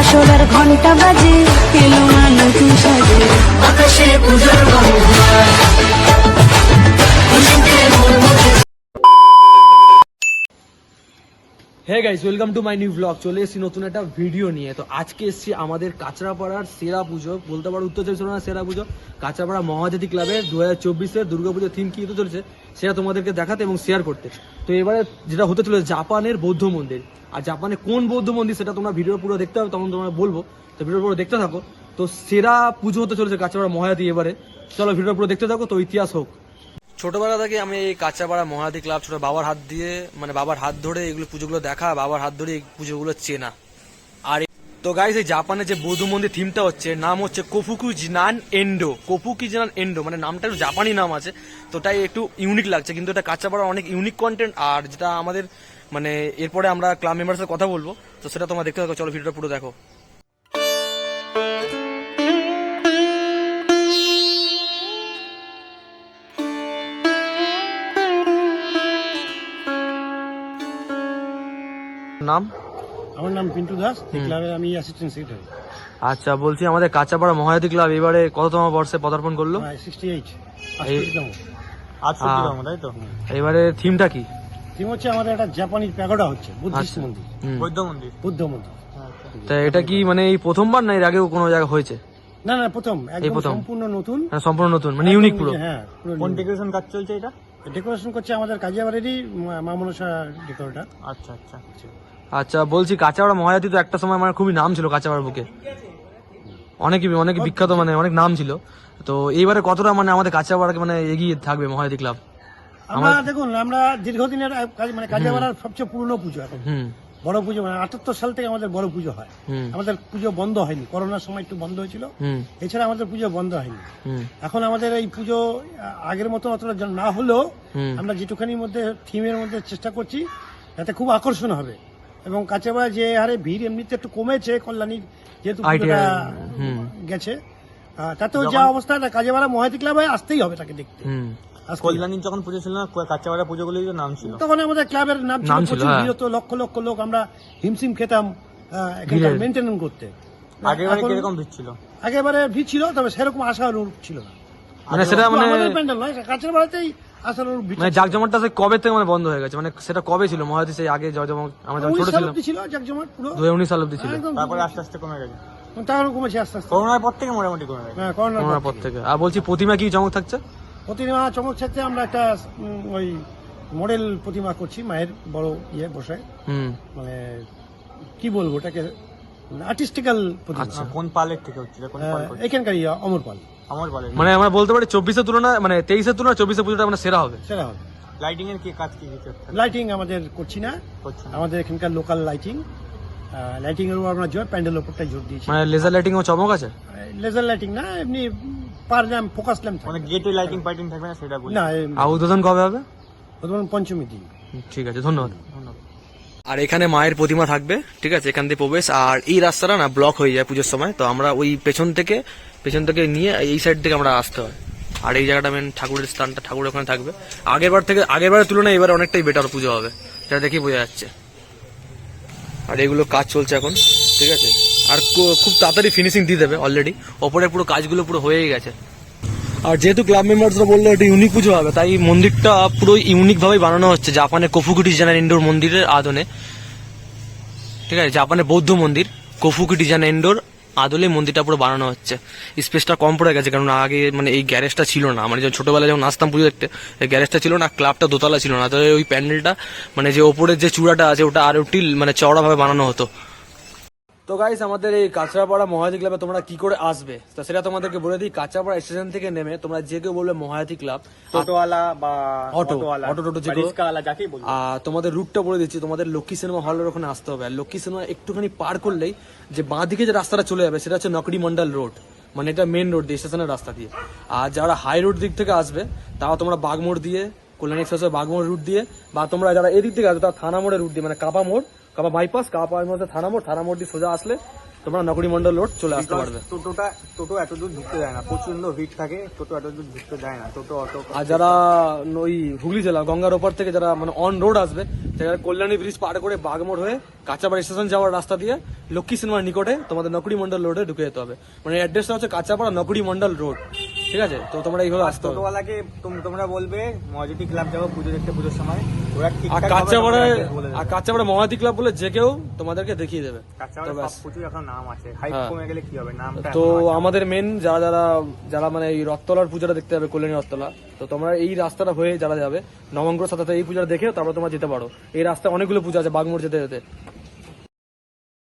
আসরের ঘণ্টা বাজে এলো না নতুন সাজে। আকাশে পুজোর রঙ hey guys welcome to my new blog চলে এসেছি নতুন একটা ভিডিও নিয়ে। তো আজকে এসেছি আমাদের কাঁচরাপাড়ার সেরা পুজো। বলতে পারো উত্তর চব্বিশ পরগনার সেরা পুজো। কাঁচরাপাড়া মহাজাতি ক্লাবের দু হাজার চব্বিশের দুর্গাপুজোর থিম কি হতে চলেছে, সেটা তোমাদেরকে দেখাতে এবং শেয়ার করতে। তো এবারে যেটা হতে চলেছে, জাপানের বৌদ্ধ মন্দির। আর জাপানে কোন বৌদ্ধ মন্দির সেটা তোমরা ভিডিও পুরো দেখতে হবে, তখন তোমরা বলব। তো ভিডিও পুরো দেখতে থাকো। তো সেরা পুজো হতে চলেছে কাঁচরাপাড়া মহাজাতি এবারে। চলো ভিডিও পুরো দেখতে থাকো, তো ইতিহাস হোক। ছোটবেলা থেকে আমি এই কাঁচাপাড়া মহাদি ক্লাব ছোট বাবার হাত দিয়ে মানে বাবার হাত ধরে এগুলো পুজোগুলো দেখা, বাবার হাত ধরে এই পুজোগুলো চেনা। আর তো গাইস এই জাপানে যে বৌদ্ধ মন্দির থিমটা হচ্ছে নাম হচ্ছে কোফুকু জিনান এন্ডো কোফুকি জিনান এন্ডো মানে নামটা একটু জাপানি নাম আছে, তো তাই একটু ইউনিক লাগছে, কিন্তু এটা কাঁচাপাড়ার অনেক ইউনিক কন্টেন্ট আর যেটা আমাদের মানে এরপরে আমরা ক্লাব মেম্বার্সের কথা বলব, তো সেটা তোমরা দেখতে থাকো, চলো ভিডিওটা পুরো দেখো। নাম? আমার নাম পিন্টু দাস ক্লাবে আমি অ্যাসিস্ট্যান্ট সেক্রেটারি আচ্ছা বলছি আমাদের কাঁচাপাড়া মহায়তী ক্লাব এবারে কততম বর্ষে পদার্পণ করল? সিক্সটি এইট এবারে থিমটা কি? থিম হচ্ছে আমাদের একটা জাপানিজ প্যাগোডা হচ্ছে বুদ্ধিস্ট আচ্ছা। মন্দির। বৌদ্ধ মন্দির? বুদ্ধ মন্দির। তা এটা কি মানে এই প্রথমবার না এর আগেও কোনো জায়গায় হয়েছে? না না প্রথম। একদম প্রথম। সম্পূর্ণ নতুন। মানে সম্পূর্ণ নতুন মানে ইউনিক পুরো। হ্যাঁ কোন ডেকোরেশন কাজ চলছে এটা? ডেকোরেশন করছে আমাদের কাজিয়াবাড়িরই মা- মা ডেকোরেটা ডেকোরেটর আচ্ছা আচ্ছা। আচ্ছা বলছি কাঁচাপাড়া মহাজাতি তো একটা সময় মানে খুবই নাম ছিল কাঁচাপাড়ার বুকে। অনেক অনেক বিখ্যাত মানে অনেক নাম ছিল। তো এইবারে কতটা মানে আমাদের কাঁচাপাড়াকে মানে এগিয়ে থাকবে মহাজাতি ক্লাব? আমরা দেখুন আমরা দীর্ঘদিনের মানে কাজিয়াপাড়ার সবচেয়ে পুরনো পুজো এখন। বড় পুজো মানে আটাত্তর সাল থেকে আমাদের বড় পুজো হয়। আমাদের পুজো বন্ধ হয়নি করোনার সময় একটু বন্ধ হয়েছিল। এছাড়া আমাদের পুজো বন্ধ হয়নি। এখন আমাদের এই পুজো আগের মতো অতটা না হলেও আমরা যেটুখানির মধ্যে থিমের মধ্যে চেষ্টা করছি যাতে খুব আকর্ষণ হবে। এবং কাছেবা যে হারে ভিড় এমনিতে একটু কমেছে কল্যাণীর যেহেতু। গেছে তাতেও যা অবস্থা কাজে কাজেবাড়া মহাতি ক্লাবে আসতেই হবে তাকে দেখতে। কল্যাণীর যখন পুজো ছিল না কাঁচাপাড়া পুজোগুলির নাম ছিল। তখন আমাদের ক্লাবের নাম ছিল নাম ছিল, প্রচুর হ্যাঁ। ভিড় লক্ষ লক্ষ লোক আমরা হিমসিম খেতাম ভিড়ের। মেনটেন করতে। এখন- কীরকম ভিড় ছিল? আগেবারে ভিড় ছিল তবে সেরকম অনুরূপ ছিল না। মানে সেটা মানে আমাদের প্যান্ডেল নয় কাছের বাড়িতেই আশার অনুরূপ ভিড় মানে জাকজমটটা সেই কবে থেকে মানে বন্ধ হয়ে গেছে? মানে সেটা কবে ছিল? সেই আগে জমক আমরা যখন উনিশ ছোট সাল ছিলাম অব্দি ছিল জাকজমাট পুরো দু হাজার উনিশ সাল অব্দি ছিল। একদম তারপরে আস্তে আস্তে কমে গেছে। কমেছে আস্তে আস্তে। করোনার পর থেকে মোটামুটি কমে গেছে। হ্যাঁ করোনার করোনার পর থেকে। আর বলছি প্রতিমা কি চমক থাকছে? প্রতিমা চমক ছাড়তে আমরা একটা ওই মডেল প্রতিমা করছি মায়ের বড় ইয়ে বসে। হুম। মানে কি বলব ওটাকে? আর্টিস্টিক্যাল প্রতিমা। আচ্ছা। কোন পালের থেকে হচ্ছিল কোন পাল এখানকার ইয়ে, অমর পাল। আমার পালের। মানে আমরা বলতে পারি চব্বিশের তুলনায় মানে তেইশের তুলনায় চব্বিশের পুজোটা মানে সেরা হবে। সেটা হবে। লাইটিং এর কি কাজ কি কিছু লাইটিং আমাদের করছি না। না? আমাদের এখানকার লোকাল লাইটিং লাইটিং এর উপর আমরা জোর প্যান্ডেল উপরটাই জোর দিয়েছি। মানে লেজার লাইটিং ও চমক আছে? লেজার লাইটিং না এমনি পার ল্যাম্প ফোকাস ল্যাম্প মানে গেটে লাইটিং ফাইটিং থাকবে না সেটা বলি। না আর উদ্বোধন কবে হবে? ধরুন পঞ্চমী দিন। ঠিক আছে ধন্যবাদ। ধন্যবাদ। আর এখানে মায়ের প্রতিমা থাকবে ঠিক আছে এখান থেকে প্রবেশ। আর এই রাস্তাটা না ব্লক হয়ে যায় পুজোর সময় তো আমরা ওই পেছন থেকে পেছন থেকে নিয়ে এই সাইড থেকে আমরা আসতে হয়। আর এই জায়গাটা মেন ঠাকুরের স্থানটা ঠাকুর ওখানে থাকবে। আগের বার থেকে আগের বারের তুলনায় এবার অনেকটাই বেটার পুজো হবে সেটা দেখেই বোঝা যাচ্ছে। আর এগুলো কাজ চলছে এখন ঠিক আছে। আর খুব তাড়াতাড়ি ফিনিশিং দিয়ে দেবে অলরেডি ওপরে পুরো কাজগুলো পুরো হয়েই গেছে। আর যেহেতু ক্লাব মেম্বার্সরা বলল এটা ইউনিক পুজো হবে, তাই মন্দিরটা পুরো ইউনিক ভাবেই বানানো হচ্ছে। জাপানের কফুকুটি ডিজাইন ইন্ডোর মন্দিরের আদনে ঠিক আছে, জাপানে বৌদ্ধ মন্দির কফুকি ডিজাইন ইন্ডোর আদলে মন্দিরটা পুরো বানানো হচ্ছে। স্পেসটা কম পড়ে গেছে, কারণ আগে মানে এই গ্যারেজটা ছিল না। মানে যখন ছোটবেলায় যখন আসতাম পুজো দেখতে, এই গ্যারেজটা ছিল না ক্লাবটা দোতলা ছিল না। তাহলে ওই প্যান্ডেলটা মানে যে ওপরের যে চূড়াটা আছে, ওটা আরও টিল মানে চওড়া ভাবে বানানো হতো। তো গাইস আমাদের এই কাঁচরাপাড়া মহায়াতি ক্লাবে তোমরা কি করে আসবে? তো সেটা তোমাদেরকে বলে দিই কাঁচরাপাড়া স্টেশন থেকে নেমে তোমরা যে কেউ বলবে মহায়াতি ক্লাব টোটোওয়ালা বা অটো, টোটো যে আর তোমাদের রুটটা বলে দিচ্ছি তোমাদের লক্ষ্মী সিনেমা হলের ওখানে আসতে হবে। আর লক্ষ্মী সিনেমা একটুখানি পার করলেই যে বাঁ দিকে যে রাস্তাটা চলে যাবে সেটা হচ্ছে নকরি মন্ডল রোড মানে এটা মেন রোড দিয়ে স্টেশনের রাস্তা দিয়ে। আর যারা হাই রোড দিক থেকে আসবে তাও তোমরা বাগমোড় দিয়ে কল্যাণী এক্সপ্রেসের বাগমোড় রুট দিয়ে বা তোমরা যারা এদিক থেকে আসবে তারা থানা মোড়ের রুট দিয়ে মানে কাপা মোড় কাপা বাইপাস কাপা মোড়ে থানা মোড় থানা মোড় দিয়ে সোজা আসলে তোমরা নকরি মন্ডল রোড চলে আসতে পারবে। টোটোটা টোটো এত দূর ঢুকতে দেয় না প্রচণ্ড ভিড় থাকে টোটো এত দূর ঢুকতে দেয় না টোটো অটো। আর যারা ওই হুগলি জেলা গঙ্গার ওপর থেকে যারা মানে অন রোড আসবে যারা কল্যাণী ব্রিজ পার করে বাগমোড় হয়ে কাঁচাপাড়া স্টেশন যাওয়ার রাস্তা দিয়ে লক্ষ্মী সিনেমার নিকটে তোমাদের নকরি মন্ডল রোডে ঢুকে যেতে হবে। মানে অ্যাড্রেসটা হচ্ছে কাঁচাপাড়া নকরি মন্ডল রোড ঠিক আছে? তো তোমরা এইভাবে আসতে হবে। টোটোওয়ালাকে তোমরা বলবে মহাজ্যোতি ক্লাব যাব পুজো দেখতে পুজোর সময়। ওরা আর কাঁচাপাড়ায় বলে দেবে। আর কাঁচাপাড়া ক্লাব বলে যে কেউ তোমাদেরকে দেখিয়ে দেবে। তো প্রচুর এখন নাম আছে। হাইট হ্যাঁ। কমে গেলে কি হবে? নামটা তো আমাদের মেন যারা যারা যারা মানে এই রথতলার পুজোটা দেখতে যাবে কল্যাণী রথতলা তো তোমরা এই রাস্তাটা হয়ে যারা যাবে নবঙ্গর সাথে এই পুজোটা দেখে তারপর তোমরা যেতে পারো। এই রাস্তায় অনেকগুলো পুজো আছে বাগমোড় যেতে যেতে।